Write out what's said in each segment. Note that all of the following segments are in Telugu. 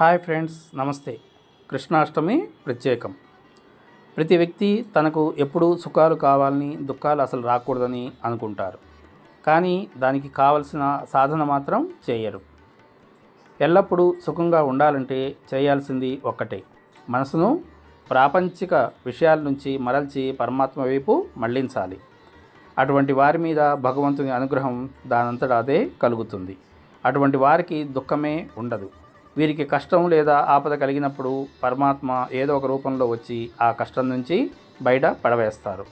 హాయ్ ఫ్రెండ్స్ నమస్తే. కృష్ణాష్టమి ప్రత్యేకం. ప్రతి వ్యక్తి తనకు ఎప్పుడూ సుఖాలు కావాలని దుఃఖాలు అసలు రాకూడదని అనుకుంటారు. కానీ దానికి కావలసిన సాధన మాత్రం చేయరు. ఎల్లప్పుడూ సుఖంగా ఉండాలంటే చేయాల్సింది ఒక్కటే. మనసును ప్రాపంచిక విషయాల నుంచి మరల్చి పరమాత్మ వైపు మళ్ళించాలి. అటువంటి వారి మీద భగవంతుని అనుగ్రహం దానంతట అదే కలుగుతుంది. అటువంటి వారికి దుఃఖమే ఉండదు. వీరికి కష్టం లేదా ఆపద కలిగినప్పుడు పరమాత్మ ఏదో ఒక రూపంలో వచ్చి ఆ కష్టం నుంచి బయట పడవేస్తారు.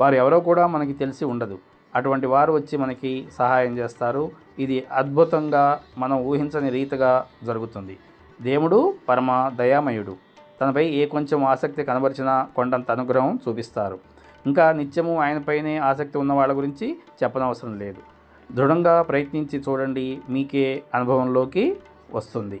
వారు ఎవరో కూడా మనకి తెలిసి ఉండదు. అటువంటి వారు వచ్చి మనకి సహాయం చేస్తారు. ఇది అద్భుతంగా మనం ఊహించని రీతిగా జరుగుతుంది. దేవుడు పరమ దయామయుడు. తనపై ఏ కొంచెం ఆసక్తి కనబరిచినా కొండంత అనుగ్రహం చూపిస్తారు. ఇంకా నిత్యము ఆయనపైనే ఆసక్తి ఉన్న వాళ్ళ గురించి చెప్పనవసరం లేదు. దృఢంగా ప్రయత్నించి చూడండి మీకే అనుభవంలోకి వస్తుంది.